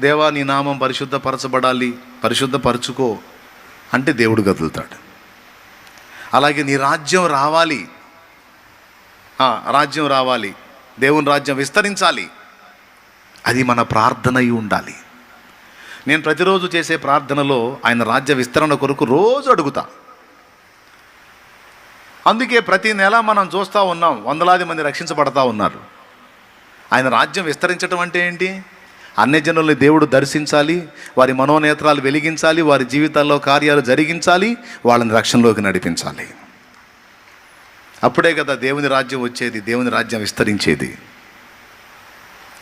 దేవా నీ నామం పరిశుద్ధపరచబడాలి పరిశుద్ధపరచుకో అంటే దేవుడు కదులుతాడు. అలాగే నీ రాజ్యం రావాలి. రాజ్యం రావాలి. దేవుని రాజ్యం విస్తరించాలి. అది మన ప్రార్థనయి ఉండాలి. నేను ప్రతిరోజు చేసే ప్రార్థనలో ఆయన రాజ్య విస్తరణ కొరకు రోజు అడుగుతా. అందుకే ప్రతి నెల మనం చూస్తూ ఉన్నాం వందలాది మంది రక్షించబడతా ఉన్నారు. ఆయన రాజ్యం విస్తరించడం అంటే ఏంటి? అన్ని జనుల్ని దేవుడు దర్శించాలి వారి మనోనేత్రాలు వెలిగించాలి వారి జీవితాల్లో కార్యాలు జరిగించాలి వాళ్ళని రక్షణలోకి నడిపించాలి. అప్పుడే కదా దేవుని రాజ్యం వచ్చేది దేవుని రాజ్యం విస్తరించేది.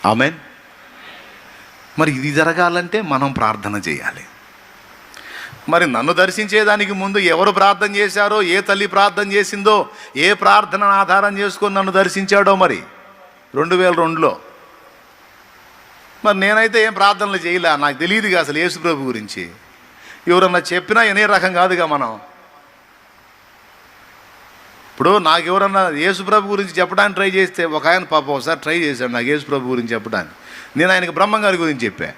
ఆమెన్? మరి ఇది జరగాలంటే మనం ప్రార్థన చేయాలి. మరి నన్ను దర్శించేదానికి ముందు ఎవరు ప్రార్థన చేశారో ఏ తల్లి ప్రార్థన చేసిందో ఏ ప్రార్థనను ఆధారం చేసుకొని నన్ను దర్శించాడో మరి? రెండు వేల రెండులో. మరి నేనైతే ఏం ప్రార్థనలు చేయలే. నాకు తెలియదుగా అసలు యేసుప్రభు గురించి. ఎవరన్నా చెప్పినా ఎనే రకం కాదుగా మనం. ఇప్పుడు నాకు ఎవరన్నా యేసుప్రభు గురించి చెప్పడానికి ట్రై చేస్తే ఒక ఆయన పాప ఒకసారి ట్రై చేశాడు నాకు యేసుప్రభు గురించి చెప్పడానికి. నేను ఆయనకి బ్రహ్మంగారి గురించి చెప్పా.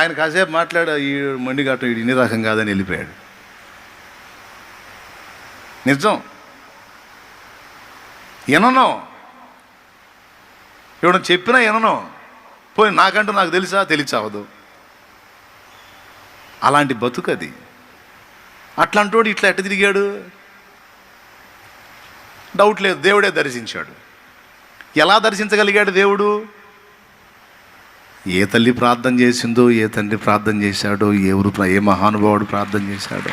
ఆయన కాసేపు మాట్లాడా ఈ మండిగట్టం ఈ ఇన్ని రకం కాదని వెళ్ళిపోయాడు. నిజం? వినను. ఎవడు చెప్పినా వినను. పోయి నాకంటూ నాకు తెలుసా? తెలిసావదు అలాంటి బతుకు అది. అట్లాంటోడు ఇట్లా ఎట్ట తిరిగాడు? డౌట్ లేదు. దేవుడే దర్శించాడు. ఎలా దర్శించగలిగాడు దేవుడు? ఏ తల్లి ప్రార్థన చేసిందో ఏ తండ్రి ప్రార్థన చేశాడో ఎవరు ఏ మహానుభావుడు ప్రార్థన చేశాడో.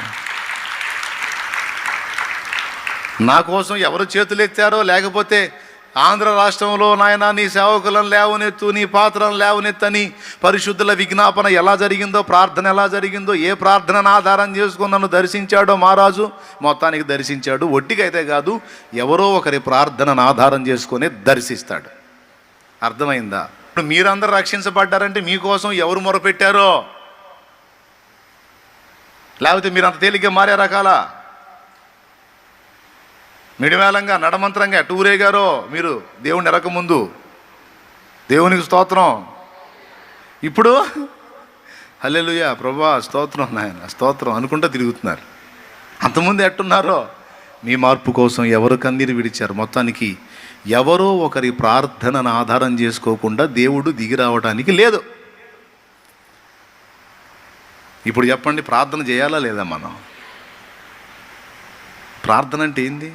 నా కోసం ఎవరు చేతులెత్తారో లేకపోతే ఆంధ్ర రాష్ట్రంలో నాయన నీ సేవకులను లేవనెత్తు నీ పాత్రను లేవనెత్తని పరిశుద్ధుల విజ్ఞాపన ఎలా జరిగిందో ప్రార్థన ఎలా జరిగిందో ఏ ప్రార్థనను ఆధారం చేసుకుని నన్ను దర్శించాడో మహారాజు మొత్తానికి దర్శించాడు. ఒట్టికైతే కాదు ఎవరో ఒకరి ప్రార్థనను ఆధారం చేసుకొని దర్శిస్తాడు. అర్థమైందా? ఇప్పుడు మీరందరూ రక్షించబడ్డారంటే మీకోసం ఎవరు మొరపెట్టారో? లేకపోతే మీరు అంత తేలిగ్గా మారే రకాల మిడివేలంగా నడమంత్రంగా టూరే గారో మీరు దేవుని ఎరకముందు దేవునికి స్తోత్రం. ఇప్పుడు? హల్లెలూయా ప్రభా స్తోత్రం నాయన స్తోత్రం అనుకుంటా తిరుగుతున్నారు. అంతకుముందు ఎట్టున్నారో? మీ మార్పు కోసం ఎవరు కన్నీరు విడిచారు? మొత్తానికి ఎవరో ఒకరి ప్రార్థనను ఆధారం చేసుకోకుండా దేవుడు దిగి రావడానికి లేదు. ఇప్పుడు చెప్పండి ప్రార్థన చేయాలా లేదా మనం? ప్రార్థన అంటే ఏంది?